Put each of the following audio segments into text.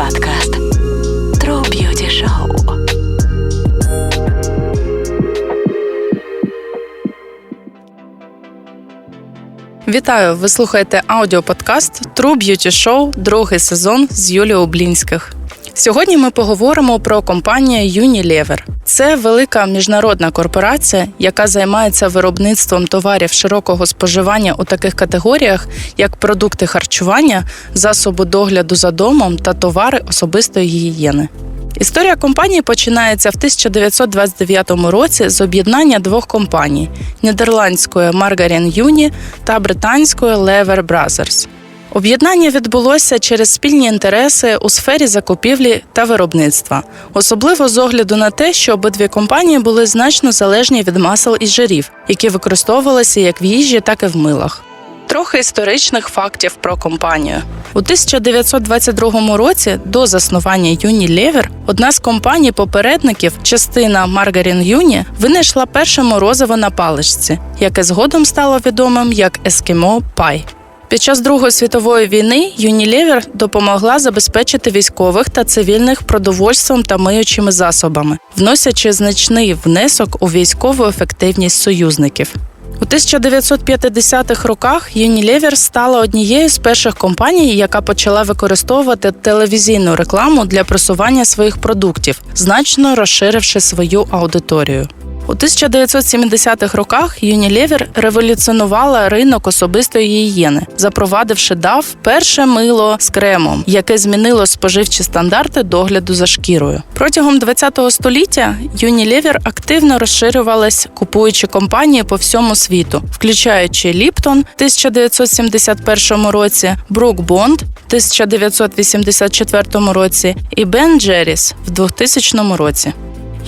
Подкаст True Beauty Show. Вітаю! Ви слухаєте аудіоподкаст True Beauty Show, другий сезон з Юлією Облінських. Сьогодні ми поговоримо про компанію Unilever. Це велика міжнародна корпорація, яка займається виробництвом товарів широкого споживання у таких категоріях, як продукти харчування, засоби догляду за домом та товари особистої гігієни. Історія компанії починається в 1929 році з об'єднання двох компаній нідерландської Margarin Юні та британської Lever Brothers. Об'єднання відбулося через спільні інтереси у сфері закупівлі та виробництва, особливо з огляду на те, що обидві компанії були значно залежні від масел і жирів, які використовувалися як в їжі, так і в милах. Трохи історичних фактів про компанію. У 1922 році до заснування Unilever одна з компаній-попередників, частина Margarin Юні, винайшла перше морозиво на паличці, яке згодом стало відомим як Ескімо Пай. Під час Другої світової війни Unilever допомогла забезпечити військових та цивільних продовольством та миючими засобами, вносячи значний внесок у військову ефективність союзників. У 1950-х роках Unilever стала однією з перших компаній, яка почала використовувати телевізійну рекламу для просування своїх продуктів, значно розширивши свою аудиторію. У 1970-х роках Unilever революціонувала ринок особистої гігієни, запровадивши DAF перше мило з кремом, яке змінило споживчі стандарти догляду за шкірою. Протягом ХХ століття Unilever активно розширювалась, купуючи компанії по всьому світу, включаючи Lipton в 1971 році, Brook Bond в 1984 році і Ben Jerry's в 2000 році.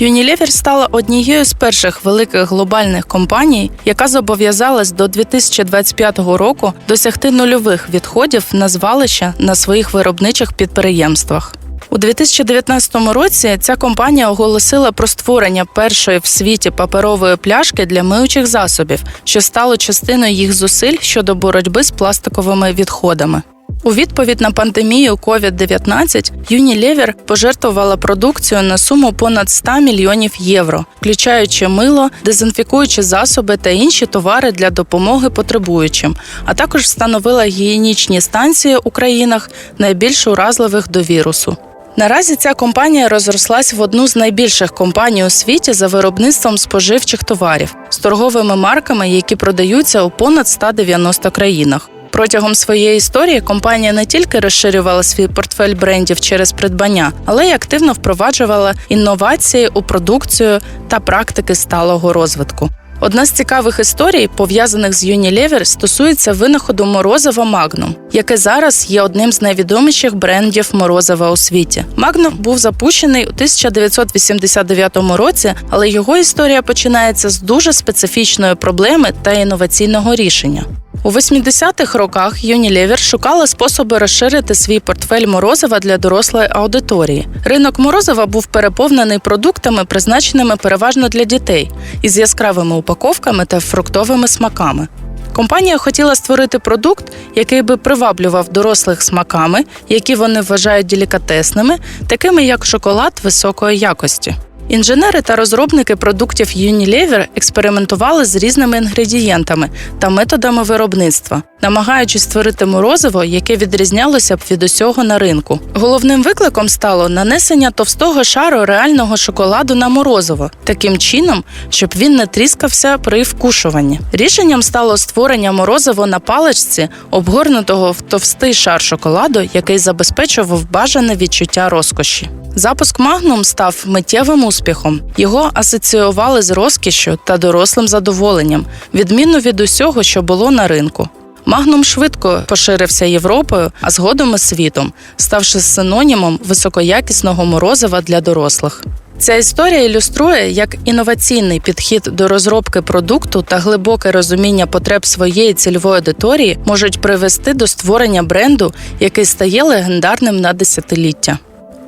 Unilever стала однією з перших великих глобальних компаній, яка зобов'язалась до 2025 року досягти нульових відходів на звалища на своїх виробничих підприємствах. У 2019 році ця компанія оголосила про створення першої в світі паперової пляшки для миючих засобів, що стало частиною їх зусиль щодо боротьби з пластиковими відходами. У відповідь на пандемію COVID-19 Unilever пожертвувала продукцію на суму понад 100 мільйонів євро, включаючи мило, дезінфікуючі засоби та інші товари для допомоги потребуючим, а також встановила гігієнічні станції у країнах найбільш уразливих до вірусу. Наразі ця компанія розрослась в одну з найбільших компаній у світі за виробництвом споживчих товарів з торговими марками, які продаються у понад 190 країнах. Протягом своєї історії компанія не тільки розширювала свій портфель брендів через придбання, але й активно впроваджувала інновації у продукцію та практики сталого розвитку. Одна з цікавих історій, пов'язаних з Unilever, стосується винаходу морозива Magnum, яке зараз є одним з найвідоміших брендів морозива у світі. Magnum був запущений у 1989 році, але його історія починається з дуже специфічної проблеми та інноваційного рішення. У 80-х роках Unilever шукала способи розширити свій портфель морозива для дорослої аудиторії. Ринок морозива був переповнений продуктами, призначеними переважно для дітей, із яскравими упаковками та фруктовими смаками. Компанія хотіла створити продукт, який би приваблював дорослих смаками, які вони вважають делікатесними, такими як шоколад високої якості. Інженери та розробники продуктів Unilever експериментували з різними інгредієнтами та методами виробництва, намагаючись створити морозиво, яке відрізнялося б від усього на ринку. Головним викликом стало нанесення товстого шару реального шоколаду на морозиво, таким чином, щоб він не тріскався при вкушуванні. Рішенням стало створення морозиво на паличці, обгорнутого в товстий шар шоколаду, який забезпечував бажане відчуття розкоші. Запуск Magnum став миттєвим успіхом. Його асоціювали з розкішшю та дорослим задоволенням, відмінно від усього, що було на ринку. Магнум швидко поширився Європою, а згодом і світом, ставши синонімом високоякісного морозива для дорослих. Ця історія ілюструє, як інноваційний підхід до розробки продукту та глибоке розуміння потреб своєї цільової аудиторії можуть привести до створення бренду, який стає легендарним на десятиліття.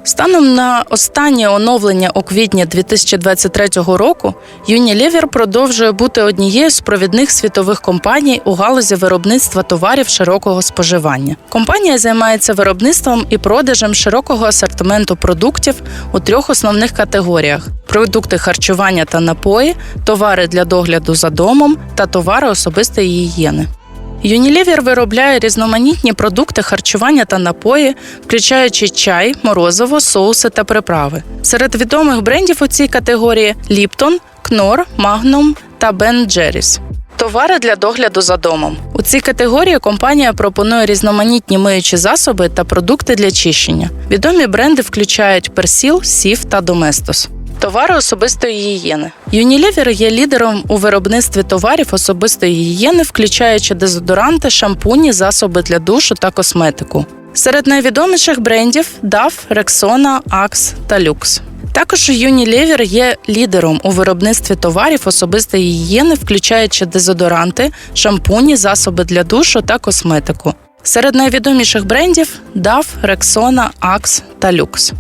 Станом на останнє оновлення у квітні 2023 року Unilever продовжує бути однією з провідних світових компаній у галузі виробництва товарів широкого споживання. Компанія займається виробництвом і продажем широкого асортименту продуктів у трьох основних категоріях: продукти харчування та напої, товари для догляду за домом та товари особистої гігієни. Unilever виробляє різноманітні продукти харчування та напої, включаючи чай, морозиво, соуси та приправи. Серед відомих брендів у цій категорії Lipton, Knorr, Magnum та Ben Jerry's. Товари для догляду за домом. У цій категорії компанія пропонує різноманітні миючі засоби та продукти для чищення. Відомі бренди включають Persil, Сів та Domestos. Товари особистої гігієни. Unilever є лідером у виробництві товарів особистої гігієни, включаючи дезодоранти, шампуні, засоби для душу та косметику. Серед найвідоміших брендів DAF, Rexona, Axe та Lux. Також Unilever є лідером у виробництві товарів особистої гігієни, включаючи дезодоранти, шампуні, засоби для душу та косметику. Серед найвідоміших брендів DAF, Rexona, Axe та Lux.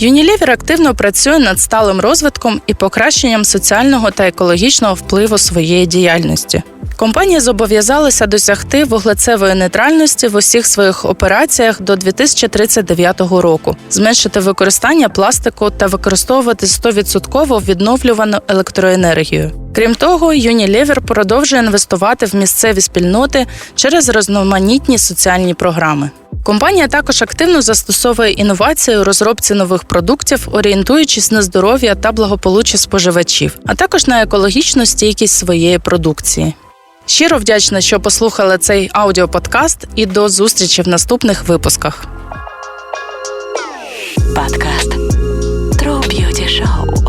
Unilever активно працює над сталим розвитком і покращенням соціального та екологічного впливу своєї діяльності. Компанія зобов'язалася досягти вуглецевої нейтральності в усіх своїх операціях до 2039 року, зменшити використання пластику та використовувати 100% відновлювану електроенергію. Крім того, Unilever продовжує інвестувати в місцеві спільноти через різноманітні соціальні програми. Компанія також активно застосовує інновації у розробці нових продуктів, орієнтуючись на здоров'я та благополуччя споживачів, а також на екологічну стійкість своєї продукції. Щиро вдячна, що послухали цей аудіоподкаст, і до зустрічі в наступних випусках. Подкаст True Beauty Show.